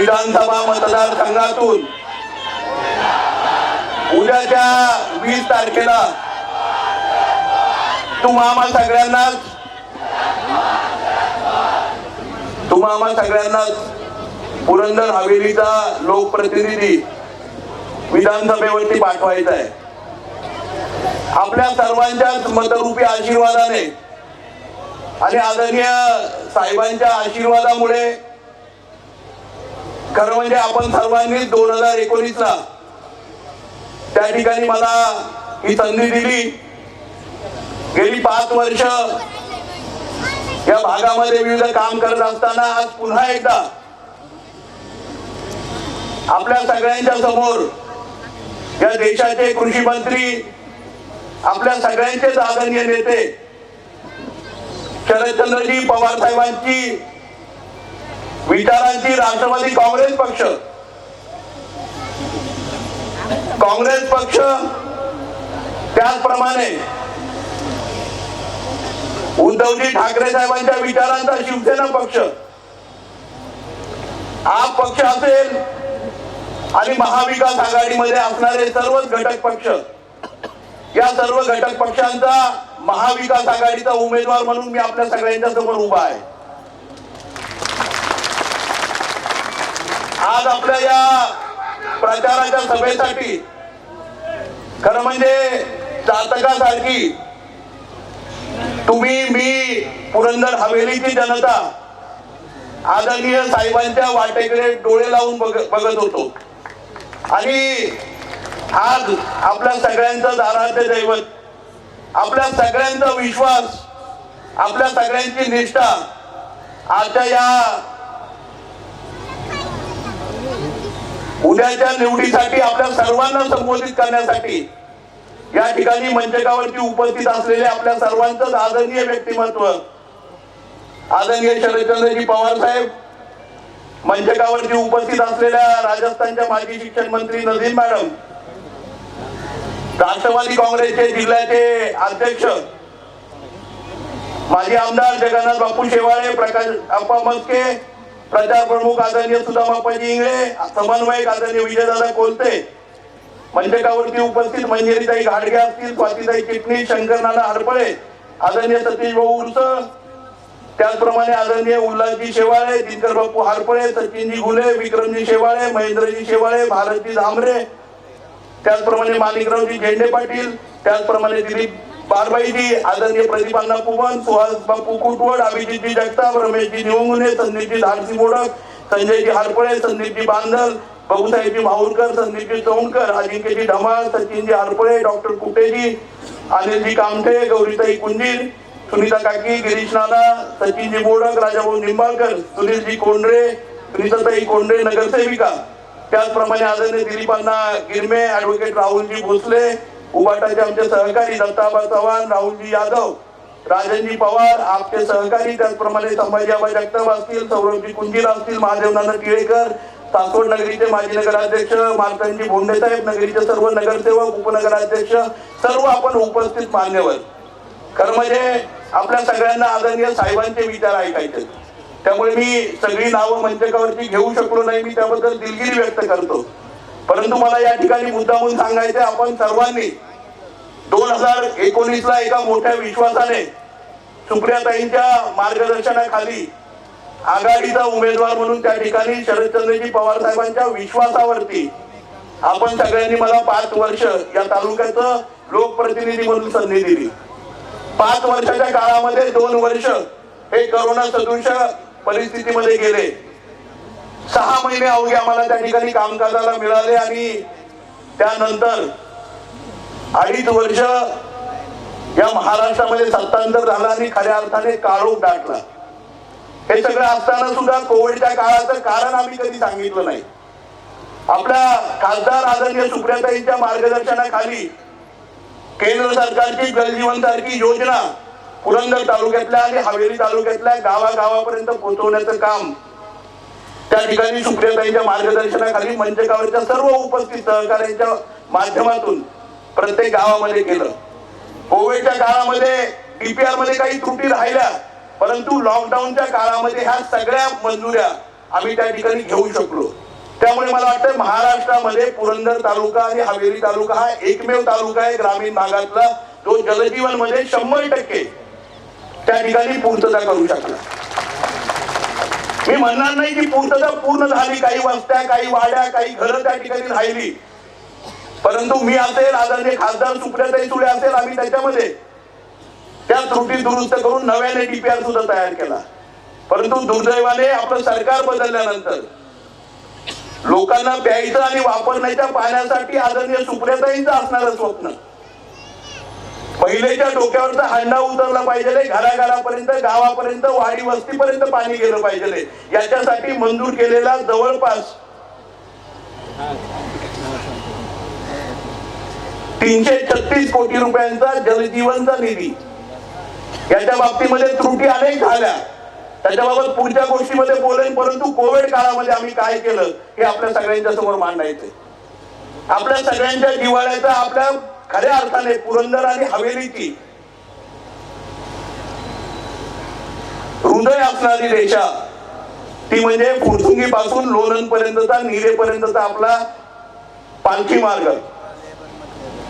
विधानसभा मतदारसंघातून उद्याच्या वीस तारखेला तुम्हा आम्हा सगळ्यांनाच तुम्हा आम्हा सगळ्यांनाच पुरंदर हवेलीचा लोकप्रतिनिधी विधानसभेवरती पाठवायचा आहे. आपल्या सर्वांच्याच मतरूपी आशीर्वादाने आणि आदरणीय साहेबांच्या आशीर्वादामुळे खरं म्हणजे आपण सर्वांनी दोन हजार एकोणीसला त्या ठिकाणी मला ही संधी दिली. गेली पाच वर्ष या भागामध्ये विविध काम करत असताना आज पुन्हा एकदा आपल्या सगळ्यांच्या समोर या देशाचे कृषी मंत्री आपल्या सगळ्यांचेच आदरणीय नेते शरदचंद्रजी पवार साहेबांची विचारांची राष्ट्रवादी काँग्रेस पक्ष. काँग्रेस पक्ष त्याचप्रमाणे उद्धवजी ठाकरे साहेबांच्या विचारांचा शिवसेना पक्ष. हा पक्ष असेल आणि महाविकास आघाडीमध्ये असणारे सर्वच घटक पक्ष. या सर्व घटक पक्षांचा महाविकास आघाडीचा उमेदवार म्हणून मी आपल्या सगळ्यांच्या समोर उभा आहे. आज आपल्या या प्रचाराच्या सभेसाठी खरं म्हणजे चातकासारखी तुम्ही मी पुरंदर हवेलीची जनता आदरणीय साहेबांच्या वाटेकडे डोळे लावून बघ- बघत होतो. आणि आज आपल्या सगळ्यांचं दाराचे दैवत आपल्या सगळ्यांचा विश्वास आपल्या सगळ्यांची निष्ठा आजच्या या उद्याच्या निवडीसाठी आपल्या सर्वांना संबोधित करण्यासाठी या ठिकाणी मंचकावरती उपस्थित असलेले आपल्या सर्वांचं आदरणीय व्यक्तिमत्व आदरणीय शरदचंद्रजी पवार साहेब मंचकावरती उपस्थित असलेल्या राजस्थानच्या माजी शिक्षण मंत्री नदीन मॅडम राष्ट्रवादी काँग्रेसचे जिल्ह्याचे अध्यक्ष माजी आमदार जगन्नाथ बापू शेवाळे प्रकाश अप्पा मस्के प्रचार प्रमुख आदरणीय सुदामाप्पाजी इंगळे समन्वयक आदरणीय विजयदादा कोलते मंचकावरती उपस्थित मंजेरीताई घाडगे असतील स्वातीताई चिटणीस शंकरनाना हरपळे आदरणीय सतीश भाऊ उर्स त्याचप्रमाणे आदरणीय उल्हासजी शेवाळे दिनकर बापू हारपळे सचिनजी घुले विक्रमजी शेवाळे महेंद्रजी शेवाळे भारतजी धामरे त्याचप्रमाणे माणिकरावजी झेंडे पाटील त्याचप्रमाणे दिलीप बारबाईजी आदरणीय प्रदीप पुवन सुहास बापू कुटवड अभिजितजी जगताप रमेशजी निवंगुने संदीपजी धाडसी मोडक संजयजी हरपळे संदीपजी बांदल भाऊसाहेबजी माहूरकर संदीपजी चौंडकर अजिंक्यजी ढमाळ सचिनजी हरपळे डॉक्टर कुटेजी अनिलजी कामठे गौरीताई कुंजीर सुनीता काकी गिरीश नाना सचिनजी मोडक राजाभाऊ निंबाळकर सुनीलजी कोंडरे सुनीताताई कोंडरे नगरसेविका. त्याचप्रमाणे आदरणीय दिलीपांना गिरमे ऍडव्होकेट राहुलजी भोसले उबाटाचे आमचे सहकारी दत्ताबा चव्हाण राहुलजी यादव राजनजी पवार आपचे सहकारी त्याचप्रमाणे संभाजीबाई जगताप असतील सौरभजी कुंजीर असतील महादेव नाना टिळेकर सासवड नगरीचे माजी नगराध्यक्ष मालकंजी भोंडेसाहेब नगरीचे सर्व नगरसेवक उपनगराध्यक्ष सर्व आपण उपस्थित मान्यवर. खरं म्हणजे आपल्या सगळ्यांना आदरणीय साहेबांचे विचार ऐकायचे. त्यामुळे मी सगळी नावं मंचकावरची घेऊ शकलो नाही मी त्याबद्दल दिलगिरी व्यक्त करतो. परंतु मला या ठिकाणी मुद्दामून सांगायचे आपण सर्वांनी दोन हजार एकोणीस ला एका मोठ्या विश्वासाने सुप्रियाताईंच्या मार्गदर्शनाखाली आघाडीचा उमेदवार म्हणून त्या ठिकाणी शरदचंद्रजी पवार साहेबांच्या विश्वासावरती आपण सगळ्यांनी मला पाच वर्ष या तालुक्याचं लोकप्रतिनिधी म्हणून संधी दिली. पाच वर्षाच्या काळामध्ये दोन वर्ष हे करोना सदृश परिस्थितीमध्ये गेले. सहा महिने अवघे आम्हाला त्या ठिकाणी कामकाजाला मिळाले आणि त्यानंतर अडीच वर्ष या महाराष्ट्रामध्ये सत्तांतर झालं आणि खऱ्या अर्थाने काळोख दाटला हे सगळं असताना सुद्धा कोविडच्या काळाचं कारण आम्ही कधी सांगितलं नाही. आपल्या खासदार आदरणीय सुप्रियाताईंच्या मार्गदर्शनाखाली केंद्र सरकारची जलजीवन सारखी योजना पुरंदर तालुक्यातल्या आणि हवेली तालुक्यातल्या गावागावापर्यंत पोहोचवण्याचं काम त्या ठिकाणी सुप्रियाताईंच्या मार्गदर्शनाखाली मंचकावरच्या सर्व उपस्थित सहकाऱ्यांच्या माध्यमातून प्रत्येक गावामध्ये केलं. कोविडच्या काळामध्ये डीपीआरमध्ये काही त्रुटी राहिल्या परंतु लॉकडाऊनच्या काळामध्ये ह्या सगळ्या मंजुऱ्या आम्ही त्या ठिकाणी घेऊ शकलो. त्यामुळे मला वाटतं महाराष्ट्रामध्ये पुरंदर तालुका आणि हवेली तालुका हा एकमेव तालुका आहे ग्रामीण भागातला जो जलजीवनमध्ये शंभर टक्के त्या ठिकाणी पूर्तता करू शकला. म्हणणार नाही की पूर्तता पूर्ण झाली काही वस्त्या काही वाड्या काही घरं त्या ठिकाणी राहिली. परंतु मी असेल आदरणीय खासदार सुप्रियाताई तुळे असेल आम्ही त्याच्यामध्ये त्या त्रुटी दुरुस्त करून नव्याने डीपीआर सुद्धा तयार केला. परंतु दुर्दैवाने आपलं सरकार बदलल्यानंतर लोकांना प्यायचं आणि वापरण्याच्या पाण्यासाठी आदरणीय सुप्रियाताईंचं असणारं स्वप्न पहिलेच्या डोक्यावरचा हंडा उतरला पाहिजे घराघरापर्यंत गावापर्यंत वाडी वस्तीपर्यंत पाणी गेलं पाहिजे याच्यासाठी मंजूर केलेला जवळपास तीनशे छत्तीस कोटी रुपयांचा जलजीवनचा निधी. याच्या बाबतीमध्ये त्रुटी अनेक झाल्या. त्याच्याबाबत पुढच्या गोष्टीमध्ये बोलेन परंतु कोविड काळामध्ये आम्ही काय केलं हे आपल्या सगळ्यांच्या समोर मांडायचंय आपल्या सगळ्यांच्या दिवाळ्याचा आपल्या खऱ्या अर्थाने पुरंदर आणि हवेलीची हृदय असणारी रेषा ती म्हणजे फुरसुंगी पासून लोणंद पर्यंतचा निरेपर्यंतचा आपला पालखी मार्ग.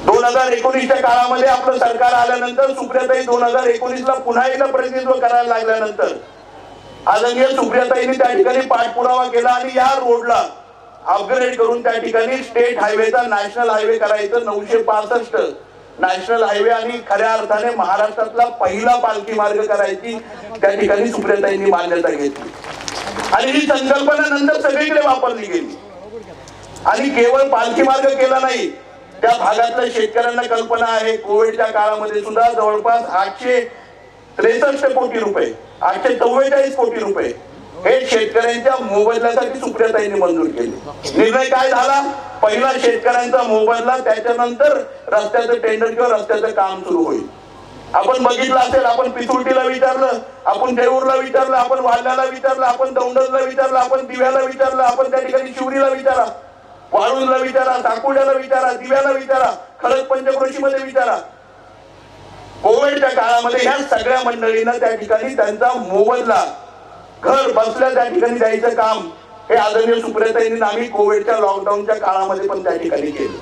दोन हजार एकोणीसच्या काळामध्ये आपलं सरकार आल्यानंतर सुप्रियाताई दोन हजार एकोणीस ला पुन्हा एकदा प्रतिनिधित्व करायला लागल्यानंतर आदरणीय सुप्रियाताईंनी त्या ठिकाणी पाठपुरावा केला आणि या रोडला अपग्रेड करून त्या ठिकाणी स्टेट हायवेचा नॅशनल हायवे करायचं नऊशे पासष्ट. नॅशनल हायवे आणि खऱ्या अर्थाने महाराष्ट्रातला पहिला पालखी मार्ग करायची त्या ठिकाणी सुप्रियताईंनी मान्यता घेतली. आणि ही संकल्पना नंतर सगळीकडे वापरली गेली. आणि केवळ पालखी मार्ग केला नाही त्या भागातल्या शेतकऱ्यांना कल्पना आहे. कोविडच्या काळामध्ये सुद्धा जवळपास आठशे त्रेसष्ट कोटी रुपये आठशे चव्वेचाळीस कोटी रुपये हे शेतकऱ्यांच्या मोबदल्यासाठी सुप्रियाताईंनी मंजूर केले? निर्णय काय झाला? पहिला शेतकऱ्यांचा मोबाईलला त्याच्यानंतर रस्त्याचं टेंडर किंवा रस्त्याचं काम सुरू होईल. आपण बघितलं असेल आपण पिथुर्टीला विचारलं आपण देऊरला विचारलं आपण वाल्याला विचारलं आपण दौंडला विचारलं आपण दिव्याला विचारलं आपण त्या ठिकाणी शिवरीला विचारा वाळूंला विचारा साकुड्याला विचारा दिव्याला विचारा खरंच पंचक्रोशीमध्ये विचारा. कोविडच्या काळामध्ये ह्या सगळ्या मंडळींना त्या ठिकाणी त्यांचा मोबदला घर बसल्या त्या ठिकाणी द्यायचं काम हे आदरणीय सुप्रियाताईंनी आम्ही कोविडच्या लॉकडाऊनच्या काळामध्ये पण त्या ठिकाणी केलं.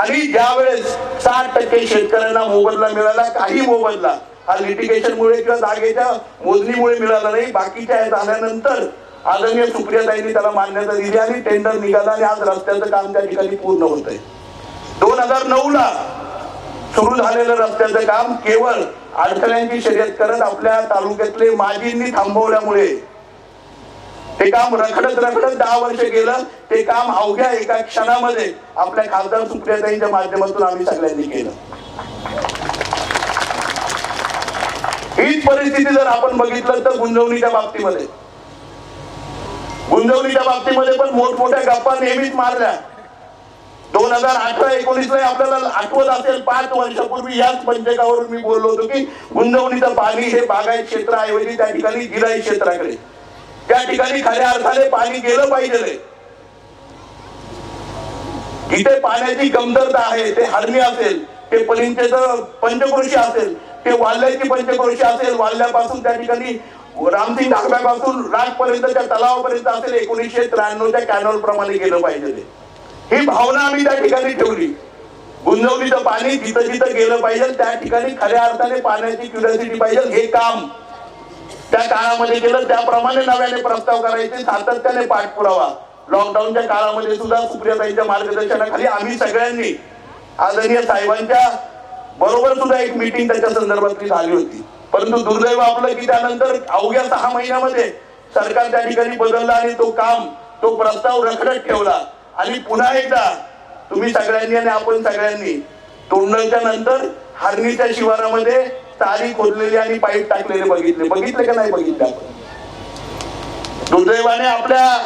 आणि ज्या वेळेस साठ टक्के शेतकऱ्यांना मोबदला मिळाला काही मोबदला हा लिटिगेशनमुळे किंवा जागेच्या मोजणीमुळे मिळाला नाही बाकीच्या झाल्यानंतर आदरणीय सुप्रियाताईंनी त्याला मान्यता दिली आणि टेंडर निघाला आणि आज रस्त्याचं काम त्या ठिकाणी पूर्ण होत आहे दोन हजार नऊ ला सुरू झालेलं रस्त्याचं काम केवळ अडथळ्यांची शर्यत करत आपल्या तालुक्यातले माजींनी थांबवल्यामुळे. ते काम रखडत रखडत दहा वर्ष गेलं ते काम अवघ्या एका क्षणामध्ये आपल्या खासदार सुप्रियाताईंच्या माध्यमातून आम्ही सगळ्यांनी केलं. हीच परिस्थिती जर आपण बघितलं तर गुंजवणीच्या बाबतीमध्ये. गुंजवणीच्या बाबतीमध्ये पण मोठमोठ्या गप्पा नेहमीच मारल्या. दोन हजार अठरा एकोणीस ला आपल्याला आठवत असेल पाच वर्षापूर्वी याच पंचकावर मी बोललो होतो की गुंजवणीचं पाणी हे बागायत क्षेत्राऐवजी त्या ठिकाणी गिराई क्षेत्राकडे. त्या ठिकाणी खऱ्या अर्थाने पाणी गेलं पाहिजे. इथे पाण्याची कमतरता आहे ते हरणी असेल ते पलिंचेच पंचकृषी असेल ते वाल्ल्याची पंचकृषी असेल वाल्ल्यापासून त्या ठिकाणी रामसिंग ढाब्यापासून राजपर्यंतच्या तलावापर्यंत असेल एकोणीसशे त्र्याण्णवच्या कॅनॉल प्रमाणे गेलं पाहिजे ही भावना आम्ही त्या ठिकाणी ठेवली. गुंजवणीचं पाणी जिथं जिथं गेलं पाहिजे त्या ठिकाणी खऱ्या अर्थाने पाण्याची क्युरिसिटी पाहिजे. हे काम त्या काळामध्ये केलं. त्याप्रमाणे नव्याने प्रस्ताव करायचे सातत्याने पाठपुरावा. लॉकडाऊनच्या काळामध्ये सुद्धा सुप्रियाताईंच्या मार्गदर्शनाखाली आम्ही सगळ्यांनी आदरणीय साहेबांच्या बरोबर सुद्धा एक मीटिंग त्याच्या संदर्भातली झाली होती. परंतु दुर्दैव आपलं की त्यानंतर अवघ्या सहा महिन्यामध्ये सरकार त्या ठिकाणी बदलला आणि तो काम तो प्रस्ताव रखडत ठेवला. आणि पुन्हा एकदा तुम्ही सगळ्यांनी आणि आपण सगळ्यांनी तोंडलच्या नंतर हरणीच्या शिवारामध्ये तारी खोदलेली आणि पाईप टाकलेले बघितले. बघितले का नाही बघितले आपण? दुर्दैवाने आपल्या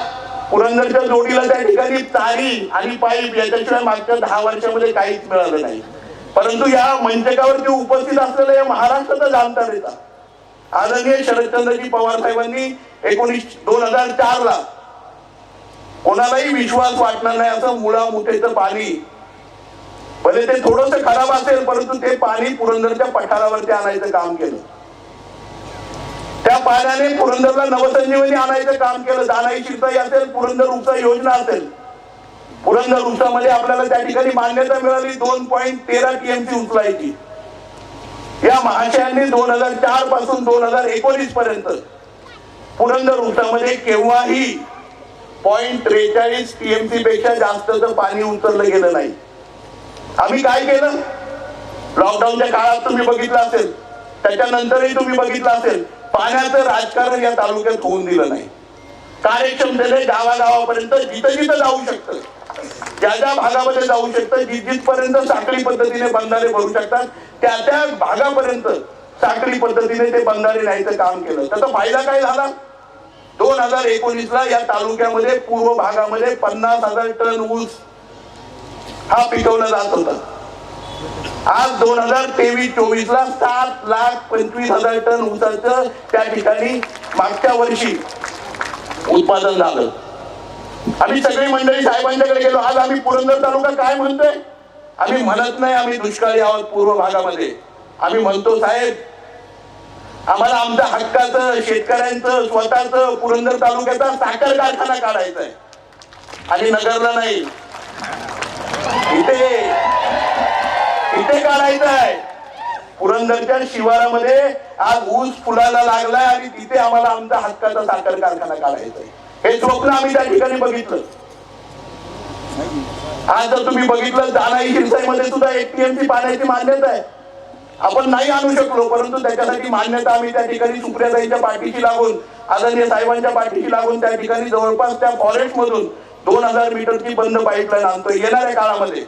पुरंदरच्या जोडीला त्या ठिकाणी तारी आणि पाईप याच्याशिवाय मागच्या दहा वर्षामध्ये काहीच मिळालं नाही. परंतु या मंचकावरती उपस्थित असलेल्या या महाराष्ट्राचा जाणता नेता आदरणीय शरदचंद्रजी पवार साहेबांनी एकोणीस दोन हजार चार ला कोणालाही विश्वास वाटणार नाही असं मुळा मुठेचं पाणी. भले ते थोडस खराब असेल परंतु ते पाणी पुरंदरच्या पठारावरती आणायचं काम केलं. त्या पाण्याने पुरंदरला नवसंजीवनी आणायचं काम केलं. दानाई शिरताई असेल पुरंदर उपसा योजना असेल. पुरंदर उपसामध्ये आपल्याला त्या ठिकाणी मान्यता मिळाली. दोन पॉईंट तेरा टीएमसी उचलायची. या महाशयांनी दोन हजार चारपासून दोन हजार एकोणीस पर्यंत पुरंदर उपसामध्ये केव्हाही पॉईंट त्रेचाळीस टीएमसी पेक्षा जास्तचं पाणी उचललं गेलं नाही. आम्ही काय केलं? लॉकडाऊनच्या काळात तुम्ही बघितलं असेल. त्याच्यानंतरही तुम्ही बघितलं असेल. पाण्याचं राजकारण या तालुक्यात होऊन दिलं नाही. कार्यक्षमतेने गावागावापर्यंत जिथं जिथं जाऊ शकतं. ज्या ज्या भागामध्ये जाऊ शकतं जिथ जिथपर्यंत साखळी पद्धतीने बंधारे भरू शकतात त्या त्या भागापर्यंत साखळी पद्धतीने ते बंधारे न्यायचं काम केलं. त्याचा फायदा काय झाला? दोन हजार एकोणीस ला या तालुक्यामध्ये पूर्व भागामध्ये पन्नास हजार टन ऊस हा पिकवला जात होता. आज दोन हजार तेवीस चोवीस ला सात लाख पंचवीस हजार टन ऊसाचं त्या ठिकाणी मागच्या वर्षी उत्पादन झालं. आम्ही सगळी मंडळी साहेबांच्याकडे गेलो. आज आम्ही पुरंदर तालुका काय म्हणतोय? आम्ही म्हणत नाही आम्ही दुष्काळी आहोत पूर्व भागामध्ये. आम्ही म्हणतो साहेब आम्हाला आमच्या हक्काचं शेतकऱ्यांचं स्वतःच पुरंदर तालुक्याचा साखर कारखाना काढायचा आहे आणि नगरला नाही. इथे इथे काढायचं आहे पुरंदरच्या शिवारामध्ये आज ऊस फुलाला लागलाय आणि तिथे आम्हाला आमचा हक्काचा साखर कारखाना काढायचा आहे हे स्वप्न आम्ही त्या ठिकाणी बघितलं. आज जर तुम्ही बघितलं दानाई शिरसाईमध्ये सुद्धा एक पाण्याची मान्यता आहे आपण नाही आणू शकलो परंतु त्याच्यासाठी मान्यता आम्ही त्या ठिकाणी सुप्रियाताईंच्या पाठीशी लागून आदरणीय साहेबांच्या पाठीशी लागून त्या ठिकाणी जवळपास त्या फॉरेस्ट मधून दोन हजार मीटरची बंद पाईपलाईन आणतो येणाऱ्या काळामध्ये.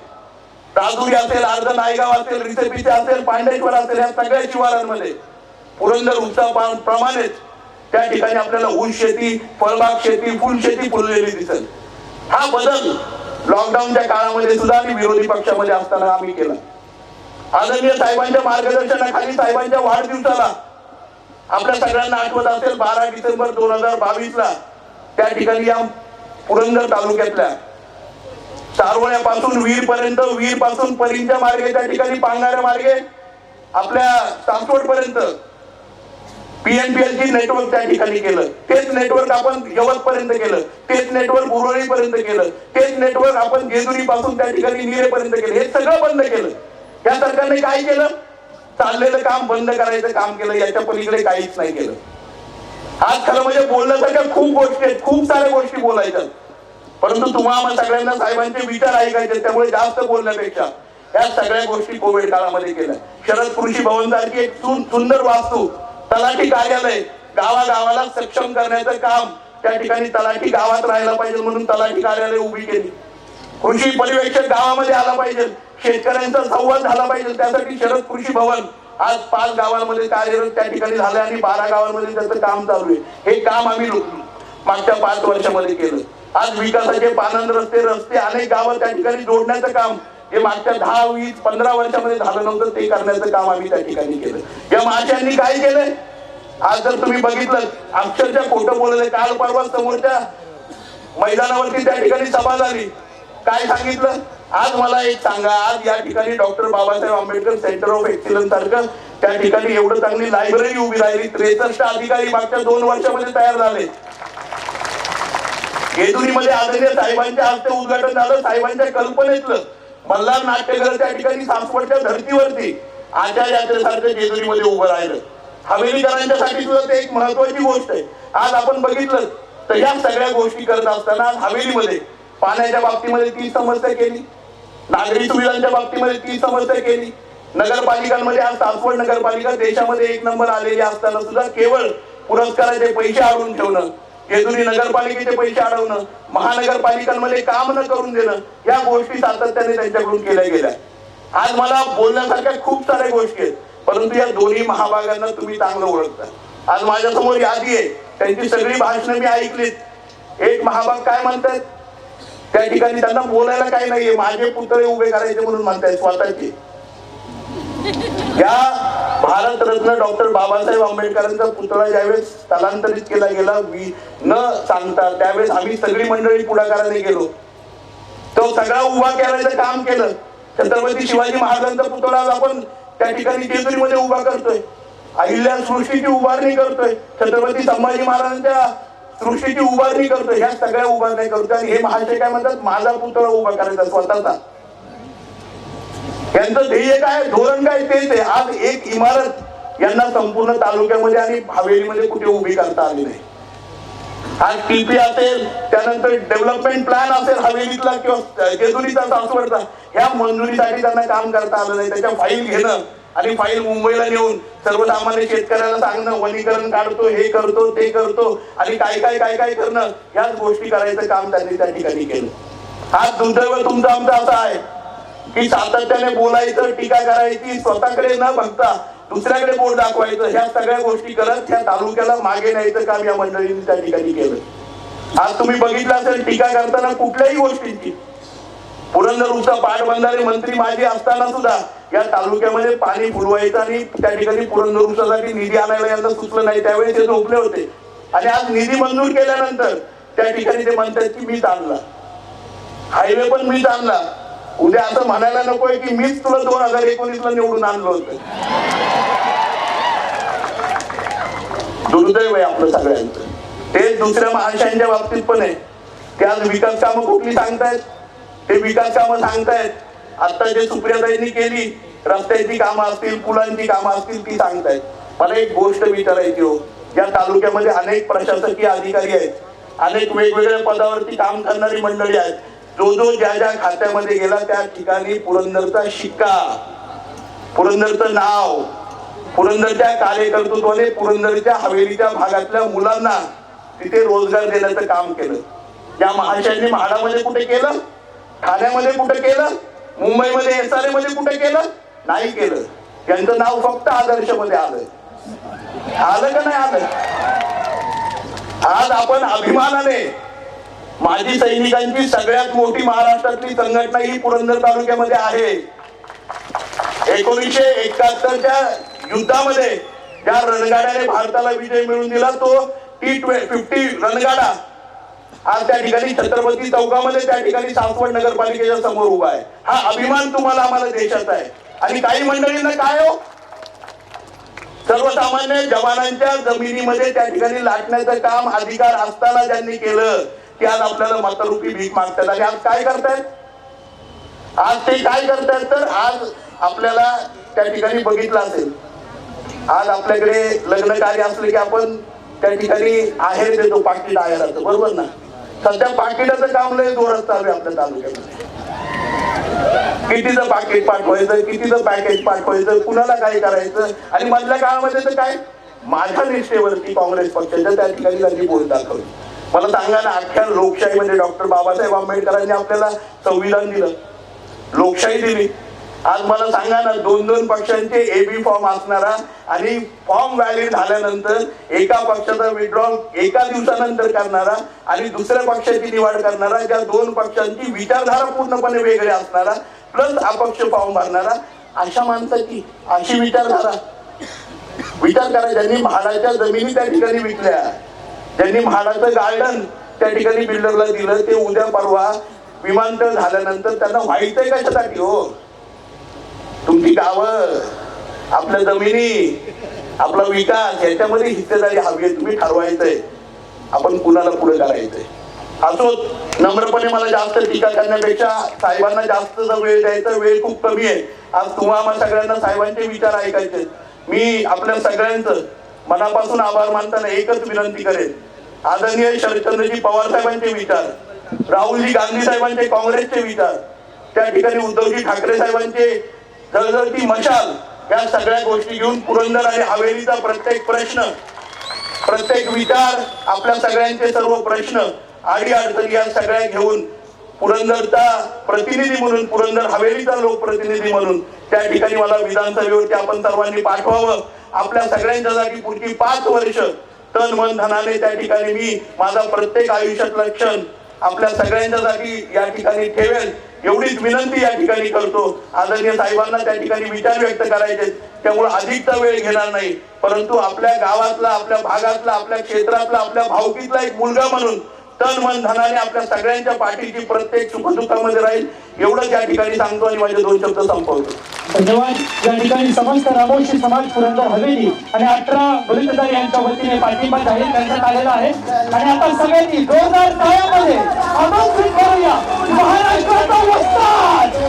राजुरी असेल अर्ध नायगाव असेल रिसेपीचे असेल पांडेश्वर असेल या सगळ्या शिवारांमध्ये पुरंदर उत्सव प्रमाणेच त्या ठिकाणी आपल्याला ऊस शेती फळबाग शेती फुल शेती फुललेली दिसेल. हा बदल लॉकडाऊनच्या काळामध्ये सुद्धा आणि विरोधी पक्षामध्ये असताना आम्ही केला. आदरणीय साहेबांच्या मार्गदर्शनाखाली साहेबांच्या वाढदिवसाला आपल्या सगळ्यांना आठवत असेल बारा डिसेंबर दोन हजार बावीस ला त्या ठिकाणी या पुरंदर तालुक्यातल्या सारवण्यापासून वीर पर्यंत वीरपासून परींच्या मार्गे त्या ठिकाणी पांगाऱ्या मार्गे आपल्या सासवड पर्यंत पीएनपीएल ची नेटवर्क त्या ठिकाणी केलं. तेच नेटवर्क आपण यवत पर्यंत केलं. तेच नेटवर्क उरळी पर्यंत केलं. तेच नेटवर्क आपण जेजुरी पासून त्या ठिकाणी निरे पर्यंत केलं. हे सगळं बंद केलं. या सरकारने काय केलं? चाललेलं काम बंद करायचं काम केलं. याच्या पलीकडे काहीच नाही केलं. आज खरं म्हणजे बोलण्यासारख्या खूप गोष्टी आहेत. खूप साऱ्या गोष्टी बोलायच्यात परंतु तुम्हाला सगळ्यांना साहेबांचे विचार ऐकायचे. त्यामुळे जास्त बोलण्यापेक्षा या सगळ्या गोष्टी कोविड काळामध्ये केल्या. शरद कृषी भवन सारखी एक सुंदर वास्तू. तलाठी कार्यालय. गावागावाला सक्षम करण्याचं काम. त्या ठिकाणी तलाठी गावात राहायला पाहिजे म्हणून तलाठी कार्यालय उभी केली. कृषी पर्यवेक्षक गावामध्ये आला पाहिजे. शेतकऱ्यांचा संवाद झाला पाहिजे. त्यासाठी शरद कृषी भवन आज पाच गावांमध्ये कार्यरत त्या ठिकाणी झालं आणि बारा गावांमध्ये त्याचं काम चालू आहे. हे काम आम्ही मागच्या पाच वर्षामध्ये केलं. आज विकासाचे पानंद रस्ते रस्ते अनेक गावं त्या ठिकाणी जोडण्याचं काम हे मागच्या दहा वीस पंधरा वर्षामध्ये झालं नव्हतं. ते करण्याचं काम आम्ही त्या ठिकाणी केलं. या महाशयांनी काय केलंय? आज जर तुम्ही बघितलं अक्षरशः खोटं बोलले काल परवा समोरच्या मैदानावरती त्या ठिकाणी सभा झाली. काय सांगितलं? आज मला एक सांगा आज या ठिकाणी doctor Babasaheb Ambedkar centre of excellence सारखं त्या ठिकाणी एवढं चांगली लायब्ररी उभी राहिली. त्रेसष्ट अधिकारी मागच्या दोन वर्षामध्ये तयार झाले. जेजुरीमध्ये आदरणीय साहेबांच्या हस्ते उद्घाटन झालं. साहेबांच्या कल्पनेतलं मल्हार नाट्यघर त्या ठिकाणी सासवडच्या धर्तीवरती आचार्य यात्रेसारखं जेजुरीमध्ये उभं राहिलं. हवेलीकरांच्यासाठी सुद्धा ते एक महत्वाची गोष्ट आहे. आज आपण बघितलं तर या सगळ्या गोष्टी करत असताना आज हवेलीमध्ये पाण्याच्या बाबतीमध्ये ती समस्या केली. नागरी सुविधांच्या बाबतीमध्ये ती समस्या केली. नगरपालिकांमध्ये आज सासवड नगरपालिका देशामध्ये एक नंबर आलेली असताना सुद्धा केवळ पुरस्काराचे पैसे अडवून ठेवणं जेजुरी नगरपालिकेचे पैसे अडवणं महानगरपालिकांमध्ये काम न करून देणं या गोष्टी सातत्याने त्यांच्याकडून केल्या गेल्या. आज मला बोलण्यासारख्या खूप साऱ्या गोष्टी आहेत परंतु या दोन्ही महाभागांना तुम्ही चांगलं ओळखता. आज माझ्यासमोर यादी आहे त्यांची सगळी भाषणं मी ऐकलीत. एक महाभाग काय म्हणतात? त्या ठिकाणी त्यांना बोलायला काय नाहीये. माझे पुतळे उभे करायचे म्हणून म्हणतायत स्वतःचे या भारतरत्न डॉक्टर बाबासाहेब आंबेडकरांचा पुतळा ज्यावेळेस स्थलांतरित केला गेला न सांगता त्यावेळेस आम्ही सगळी मंडळी पुढाकाराने गेलो. तो सगळा उभा करायचं काम केलं. छत्रपती शिवाजी महाराजांचा पुतळा आपण त्या ठिकाणी जेजुरीमध्ये उभा करतोय. अहिल्या सृष्टीची उभारणी करतोय. छत्रपती संभाजी महाराजांच्या सृष्टीची उभारणी करतो ह्या सगळ्या उभारण्या करतो आणि हे महाशय काय म्हणतात? माझा पुतळा उभा करायचा स्वतःचा. यांचं ध्येय काय? धोरण काय? तेच आहे. आज एक इमारत यांना संपूर्ण तालुक्यामध्ये आणि हवेलीमध्ये कुठे उभी करता आली नाही. आज टीपी असेल त्यानंतर डेव्हलपमेंट प्लॅन असेल हवेलीतला किंवा जेजुरीचा सासवडचा ह्या मंजुरीसाठी त्यांना काम करता आलं नाही. त्याच्या फाईल घेणं आणि फाईल मुंबईला नेऊन सर्वसामान्य शेतकऱ्याला सांगणं वनीकरण काढतो हे करतो ते करतो आणि काय काय काय काय करणं ह्याच गोष्टी करायचं काम त्यांनी त्या ठिकाणी केलं. आज दुर्दैव तुमचं आमचं असं आहे की सातत्याने बोलायचं टीका करायची स्वतःकडे न बघता दुसऱ्याकडे बोट दाखवायचं ह्या सगळ्या गोष्टी करत ह्या तालुक्याला मागे न्यायचं काम या मंडळींनी त्या ठिकाणी केलं. आज तुम्ही बघितलं असेल टीका करताना कुठल्याही गोष्टींची. पुरंदर उचा पाटबंधारे मंत्री माझे असताना सुद्धा या तालुक्यामध्ये पाणी पुरवायचं आणि त्या ठिकाणी पुरंदर उपसासाठी निधी आणायला यांना सुचलं नाही. त्यावेळी ते झोपले होते. आणि आज निधी मंजूर केल्यानंतर त्या ठिकाणी ते म्हणतात की मीच आणला हायवे पण मीच आणला उद्या असं म्हणायला नकोय की मीच तुला दोन हजार एकोणीस ला निवडून आणलं होतं. दुर्दैव आहे आपलं सगळ्यांचं. ते दुसऱ्या महाशयांच्या बाबतीत पण आहे. ते आज विकास कामं कुठली सांगतायत? ते विकास कामं सांगतायत. आता जे सुप्रियाताईंनी केली रस्त्याची कामं असतील पुलांची कामं असतील ती सांगतायत. मला एक गोष्ट विचारायची हो या तालुक्यामध्ये अनेक प्रशासकीय अधिकारी आहेत अनेक वेगवेगळ्या पदावरती काम करणारी मंडळी आहेत. जो जो ज्या ज्या खात्यामध्ये गेला त्या ठिकाणी पुरंदरचा शिक्का पुरंदरचं नाव पुरंदरच्या कार्यकर्तृत्वाने पुरंदरच्या हवेलीच्या भागातल्या मुलांना तिथे रोजगार देण्याचं काम केलं. या महाशयांनी म्हाडामध्ये कुठे केलं? ठाण्यामध्ये कुठे केलं? मुंबईमध्ये एस आरमध्ये कुठे केलं? नाही केलं. त्यांचं नाव फक्त आदर्शमध्ये आलं. आलं का नाही आलं? आज आपण अभिमानाने माजी सैनिकांची सगळ्यात मोठी महाराष्ट्रातली संघटना ही पुरंदर तालुक्यामध्ये आहे. एकोणीसशे एकाहत्तरच्या युद्धामध्ये ज्या रणगाड्याने भारताला विजय मिळवून दिला तो टी फिफ्टी रणगाडा आज त्या ठिकाणी छत्रपती चौकामध्ये त्या ठिकाणी सासवड नगरपालिकेच्या समोर उभा आहे. हा अभिमान तुम्हाला आम्हाला देशाचा आहे. आणि काही मंडळींना काय हो? सर्वसामान्य जवानांच्या जमिनीमध्ये त्या ठिकाणी लाटण्याचं काम अधिकार असताना ज्यांनी केलं ते आज आपल्याला मतरूपी भीक मागतात. आणि आज काय करतायत? आज ते काय करतायत? तर आज आपल्याला त्या ठिकाणी बघितलं असेल. आज आपल्याकडे लग्न कार्य असले की आपण त्या ठिकाणी आहेर देतो पाकिट आहेराचं. बरोबर ना? सध्या पाकिटाचं काम लय जोरात चालू आहे आपल्या तालुक्यात कितीचं पाकिट पाठवायचं कितीचं पॅकेज पाठवायचं कुणाला काय करायचं? आणि मधल्या काळामध्ये तर काय? माझ्या निष्ठेवरती काँग्रेस पक्षाच्या त्या ठिकाणी त्यांनी बोल दाखवली. मला सांगा ना अख्ख्या लोकशाहीमध्ये डॉक्टर बाबासाहेब आंबेडकरांनी आपल्याला संविधान दिलं. लोकशाही दिली. आज मला सांगा ना दोन दोन पक्षांचे ए बी फॉर्म असणारा आणि फॉर्म व्हॅलिड झाल्यानंतर एका पक्षाचा विड्रॉल एका दिवसानंतर करणारा आणि दुसऱ्या पक्षाची निवड करणारा ज्या दोन पक्षांची विचारधारा पूर्णपणे वेगळी असणारा प्लस अपक्ष फॉर्म भरणारा अशा माणसाची अशी विचारधारा. विचार करा ज्यांनी म्हाडाच्या जमिनी त्या ठिकाणी विकल्या ज्यांनी म्हाडाचं गार्डन त्या ठिकाणी बिल्डरला दिलं ते उद्या परवा विमानतळ झाल्यानंतर त्यांना व्हायचंय कशासाठी हो? तुमची गावं आपल्या जमिनी आपला विकास याच्यामध्ये हिस्सेदारी हवी आहे. तुम्ही ठरवायचंय. आपण कुणाला पुढे करायचंय? असो नम्रपणे मला जास्त टीका करण्यापेक्षा साहेबांना जास्त वेळ द्यायचा वेळ खूप कमी आहे. आज तुम्हाला सगळ्यांना साहेबांचे विचार ऐकायचे मी आपल्या सगळ्यांचं मनापासून आभार मानताना एकच विनंती करेन. आदरणीय शरदचंद्रजी पवार साहेबांचे विचार राहुलजी गांधी साहेबांचे काँग्रेसचे विचार त्या ठिकाणी उद्धवजी ठाकरे साहेबांचे जळजळती मशाल या सगळ्या गोष्टी घेऊन पुरंदर आणि हवेलीचा प्रत्येक प्रश्न प्रत्येक विचार आपल्या सगळ्यांचे सर्व प्रश्न आडी अडचणी या सगळ्या घेऊन पुरंदरचा प्रतिनिधी म्हणून पुरंदर हवेलीचा लोकप्रतिनिधी म्हणून त्या ठिकाणी मला विधानसभेवरती आपण सर्वांनी पाठवावं. आपल्या सगळ्यांच्या जागी पुढची पाच वर्ष तन मन धनाने त्या ठिकाणी मी माझा प्रत्येक आयुष्यातला क्षण आपल्या सगळ्यांच्या जागी या ठिकाणी ठेवेल. एवढीच विनंती या ठिकाणी करतो. आदरणीय साहेबांना त्या ठिकाणी विचार व्यक्त करायचे. त्यामुळे अधिकचा वेळ घेणार नाही. परंतु आपल्या गावातला आपल्या भागातला आपल्या क्षेत्रातला आपल्या भावकीतला एक मुलगा म्हणून तन मन धनाने आपल्या सगळ्यांच्या पाठीची प्रत्येक सुखदुःखामध्ये राहील. एवढं या ठिकाणी सांगतो आणि माझे दोन शब्द संपवतो. धन्यवाद. या ठिकाणी समस्त रामोशी समाज पुरंदर हवेली आणि अठरा बलुतेदार यांच्या वतीने पाठिंबा जाहीर करण्यात आलेला आहे. आणि आता सगळ्यांनी जोरदार टाळ्यामध्ये आमंत्रित करूया. महाराष्ट्राचा वस्ताद.